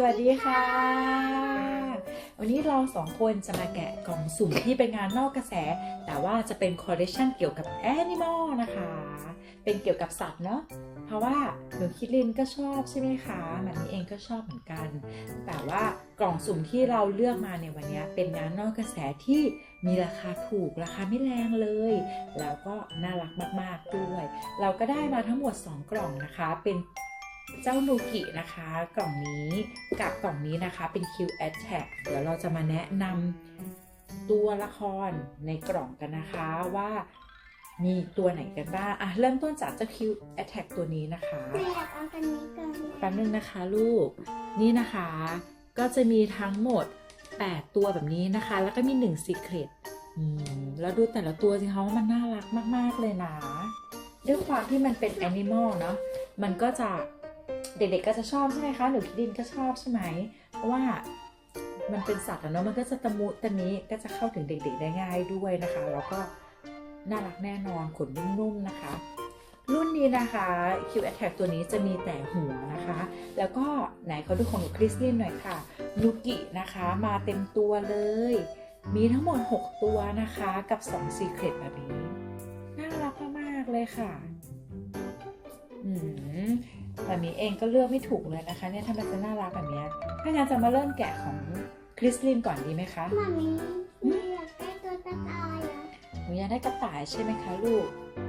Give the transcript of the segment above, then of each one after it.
สวัสดีค่ะ วันนี้เราสองคนจะมาแกะกล่องสุ่มที่เป็นงานนอกกระแส แต่ว่าจะเป็นคอลเลคชันเกี่ยวกับแอนิมอลนะคะ เป็นเกี่ยวกับสัตว์เนาะเพราะว่าหนูคิดลินก็ชอบใช่ไหมคะมันนี้เองก็ชอบเหมือนกัน แต่ว่ากล่องสุ่มที่เราเลือกมาในวันนี้เป็นงานนอกกระแสที่มีราคาถูกราคาไม่แรงเลย แล้วก็น่ารักมากๆด้วย เราก็ได้มาทั้งหมด 2 กล่องนะคะ เป็น เจ้านูกินะคะ กล่องนี้กับกล่องนี้นะคะเป็น Q Attack เดี๋ยวเราจะมาแนะนำตัวละครในกล่องกันนะคะว่ามีตัวไหนกันบ้างอะเริ่มต้นจากเจ้า Q Attack ตัวนี้นะคะแม่อยากเอากันนี้ก่อนแป๊บนึงนะคะลูกนี่นะคะ ก็จะมีทั้งหมด 8 ตัวแบบนี้นะคะ แล้วก็มี1 Secret แล้วดูแต่ละตัวสิคะว่ามันน่ารักมาก ๆ เลยนะ ด้วยความที่มันเป็นแอนิมอลเนาะมันก็จะ เด็กๆก็จะชอบใช่ไหมคะหนูคิดดินก็ชอบใช่ไหมเพราะว่ามันเป็นสัตว์อะเนาะมันก็จะตะมุตะมิก็จะเข้าถึงเด็ก ๆ ได้ง่ายด้วยนะคะ แล้วก็น่ารักแน่นอนขนนุ่มๆนะคะ รุ่นนี้นะคะ Q Attack ตัวนี้จะมีแต่หัวนะคะ แล้วก็ไหนเขาดูของหนูคริสลินหน่อยค่ะนูกินะคะ มาเต็มตัวเลย มีทั้งหมด 6 ตัวนะคะกับ2 Secret แบบนี้ น่ารักมากๆเลยค่ะ อืม แบบนี้เองก็เลือกไม่ถูกเลยนะคะเนี่ยถ้ามันจะน่ารักแบบเนี้ยถ้างั้นจะมาเริ่มแกะของคริสลินก่อนดีไหมคะมามีแม่อยากได้ตัวกระต่ายอะหนูอยากได้กระต่ายใช่ไหมคะลูก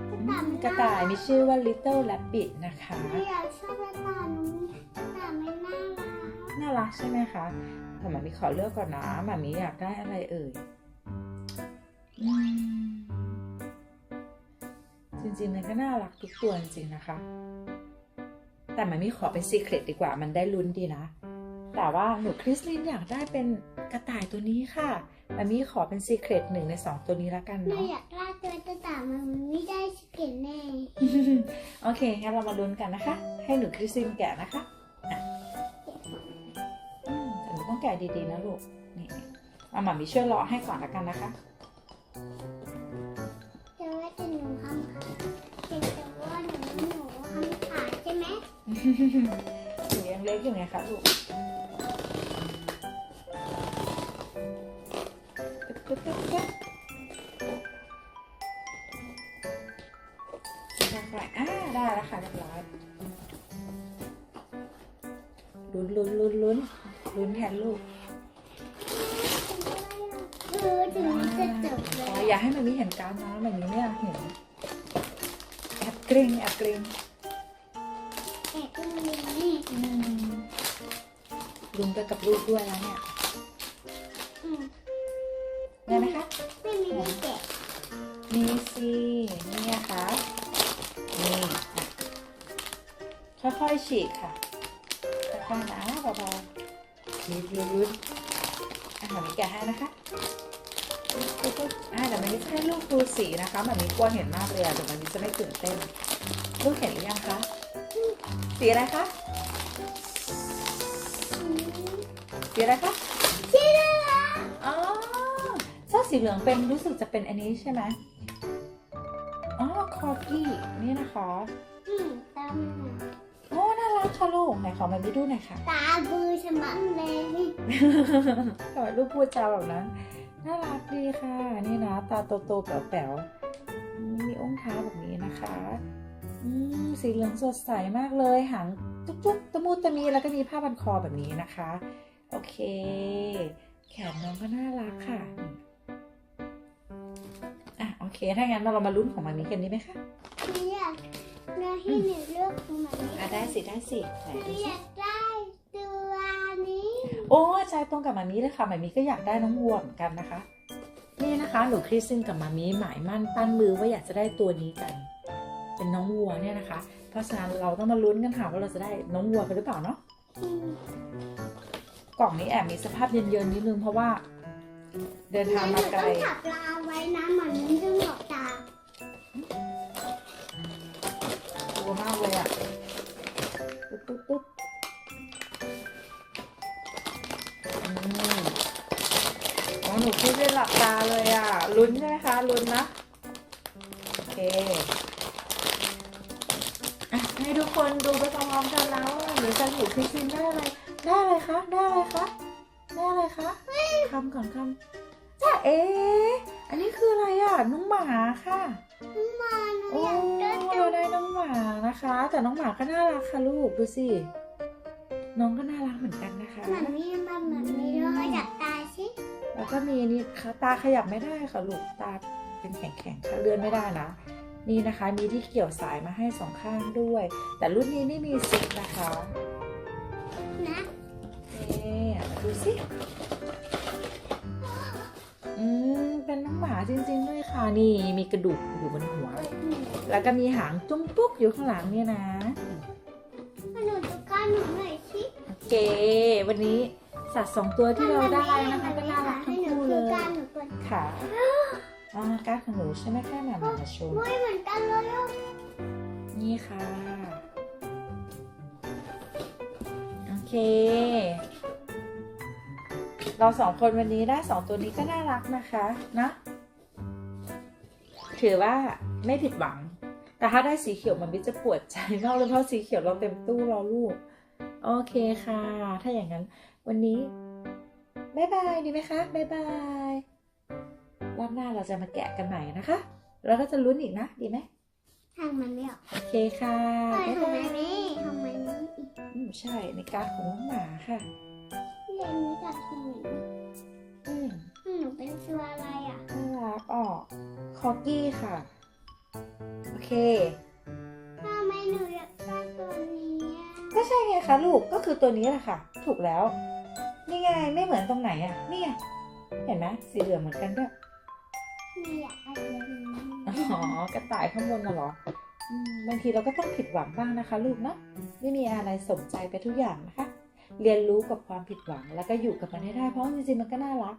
กอืระต่ายมมันกระต่ายมีชื่อว่า Little Rabbit นะคะไม่อยากชอบกระต่ายหนูกระต่ายไม่น่ารักน่ารักใช่ไหมคะแต่หมามีขอเลือกก่อนนะหมามีอยากได้อะไรเอ่ยอืมจริงๆมันก็น่ารักทุกตัวจริงๆนะคะ แต่หมามีขอเป็นซีเครตดีกว่ามันได้ลุ้นดีนะ แต่ว่าหนูคริสลินอยากได้เป็นกระต่ายตัวนี้ค่ะหมามีขอเป็นซีเครตหนึ่งในสองตัวนี้แล้วกันแม่เนาะอยากได้ตัวกระต่ายมันไม่ได้สเก็ตแน่โอเคงั้นเรามาลุ้นกันนะคะ ให้หนูคริสลินแกะนะคะอะอืมแต่หนูต้องแกะดีๆนะลูกนี่เอาหมามีช่วยเลาะให้ก่อนละกันนะคะ หมหนูยังเล็กอยู่ไงคะลูกตึ๊บตึ๊บตึ๊บตึ๊บค่อยๆอ่าได้แล้วค่ะเรียบร้อยลุ้นลุ้นลุ้นลุ้นลุ้นแทนลูกเออถึงจะจบเลยอย่าให้มันมีเห็นการดนะมันมีไม่อยากเห็นแอบเกรงแอบเกรง แอบก็มีนี่อืมลุ้นไปกับลูกด้วยแล้วเนี่ยอืมได้ไหมคะไม่มีได้แกะมีสินี่นะคะนี่อะค่อยๆฉีกค่ะค่อยๆนะเบาๆลุ้นลุ้นลุ้นอะหมามีแกะให้นะคะ อะเดี๋ยวมันจะให้ลูกดูสีนะคะหมามีกลัวเห็นมากเลยอะเดี๋ยวมันจะไม่ตื่นเต้น ลูกเห็นหรือยังคะ สีอะไรคะอืมสีอะไรคะสีเหลืองอ๋อเจ้าสีเหลืองเป็นรู้สึกจะเป็นอันนี้ใช่ไหมอ๋อคอกี้นี่นะคะอืมตามมาโอ้น่ารักค่ะลูกไหนขอมันไปดูหน่อยค่ะ ตาบือฉมังเลยทำไมลูกพูดจาแบบนั้น น่ารักดีค่ะ นี่นะ ตาโตๆแป๋วๆอืมมีองค์เท้าแบบนี้นะคะอืมสีเหลืองสดใสมากเลยหางจุ๊บๆตะมูตะมีแล้วก็มีผ้าพันคอแบบนี้นะคะ โอเค แขนน้องก็น่ารักค่ะนี่อะโอเค ถ้างั้นเรามาลุ้นของมันนี้กันดีไหมคะไม่อยากเราให้หนูเลือกของมันอะได้สิได้สิไหนไม่ดูอสิยากได้ตัวนี้ โอ้ใจตรงกับมามีเลยค่ะมามีก็อยากได้น้องวัวเหมือนกันนะคะ นี่นะคะหนูคริสตินกับมามีหมายมั่นปั้นมือว่าอยากจะได้ตัวนี้กัน เป็นน้องวัวเนี่ยนะคะ เพราะฉะนั้นเราต้องมาลุ้นกันค่ะว่าเราจะได้น้องวัวกันหรือเปล่าเนาะอืมกล่องนี้แอบมีสภาพเย็นๆนิดนึงเพราะว่า เดินทางมาไกลหนูต้องถับลาไว้นะมันไม่ต้องหลอกตากลัวมากเลยอะปุ๊บปุ๊บปุ๊บ นูคิดเป็นหลับตาเลยอะ ลุ้นใช่ไหมคะลุ้นนะ โอเคอะให้ทุกคนดูไปพร้อมๆกันแล้วหรือจะหนูคริสตินได้อะไรได้อะไรคะได้อะไรคะได้อะไรคะคำก่อนคำจ้าเอ๋อันนี้คืออะไรอะน้องหมาค่ะมาหนูโอ้อยากได้เราได้น้องหมานะคะ แต่น้องหมาก็น่ารักค่ะลูกดูสิน้องก็น่ารักเหมือนกันนะคะเหมือนมีมันเหมือนมีด้วยอยากตายสิ แล้วก็มีนี่ค่ะตาขยับไม่ได้ค่ะลูกตาเป็นแข็งๆค่ะเลื่อนไม่ได้นะ นี่นะคะมีที่เกี่ยวสายมาให้สองข้างด้วย แต่รุ่นนี้ไม่มีซิปนะคะนะนี่มาดูสิอืมเป็นน้องหมาจริงๆด้วยค่ะนี่มีกระดูกอยู่บนหัว แล้วก็มีหางจุ้มปุ๊กอยู่ข้างหลังเนี่ยนะหนูดูก้านหนูหน่อยสิโอเค วันนี้สัตว์สองตัวที่เราได้นะคะก็น่ารัก ค่ะอ่าการดของหนูใช่ไหมคะมามามาโชว์เฮ้ยเหมือนกันเลยอะนี่ค่ะ โอเค เราสองคนวันนี้ได้สองตัวนี้ก็น่ารักนะคะนะถือว่าไม่ผิดหวัง แต่ถ้าได้สีเขียวมันบิจะปวดใจมากเลยเพราะสีเขียวเราเต็มตู้เราลูก โอเคค่ะ ถ้าอย่างนั้น วันนี้ บ๊ายบายดีไหมคะ บ๊ายบายร อบหน้าเราจะมาแกะกันใหม่นะคะแล้วก็จะลุ้นอีกนะ ดีไหมทางมันไม่ออกโอเคค่ะทำไมบ๊ายทำบาไมยนี่ทำไมนี่อีกอืมใช่ในการดของน้องหมาค่ะเรียนนี้กับทีมอืมหนูเป็นตัวอะไรอะน่ารักออกคอกี้ค่ะ โอเคทำไมหนูอยากได้ตัวนี้อะก็ใช่ไงคะลูกก็คือตัวนี้แหละค่ะ ถูกแล้ว นี่ไงไม่เหมือนตรงไหนอะนี่ไงเห็นไหมสีเหลืองเหมือนกันด้วย อยากได้ตัวนี้อ๋อกระต่ายข้างบนน่ะเหรออืมบางทีเราก็ต้องผิดหวังบ้างนะคะ ลูกเนาะไม่มีอะไรสมใจไปทุกอย่างนะคะ เรียนรู้กับความผิดหวังแล้วก็อยู่กับมันให้ได้เพราะจริงๆมันก็น่ารัก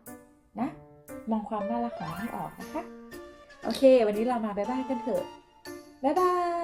นะ มองความน่ารักของมันให้ออกนะคะ โอเค วันนี้เรามาบ๊ายบายกันเถอะบ๊ายบาย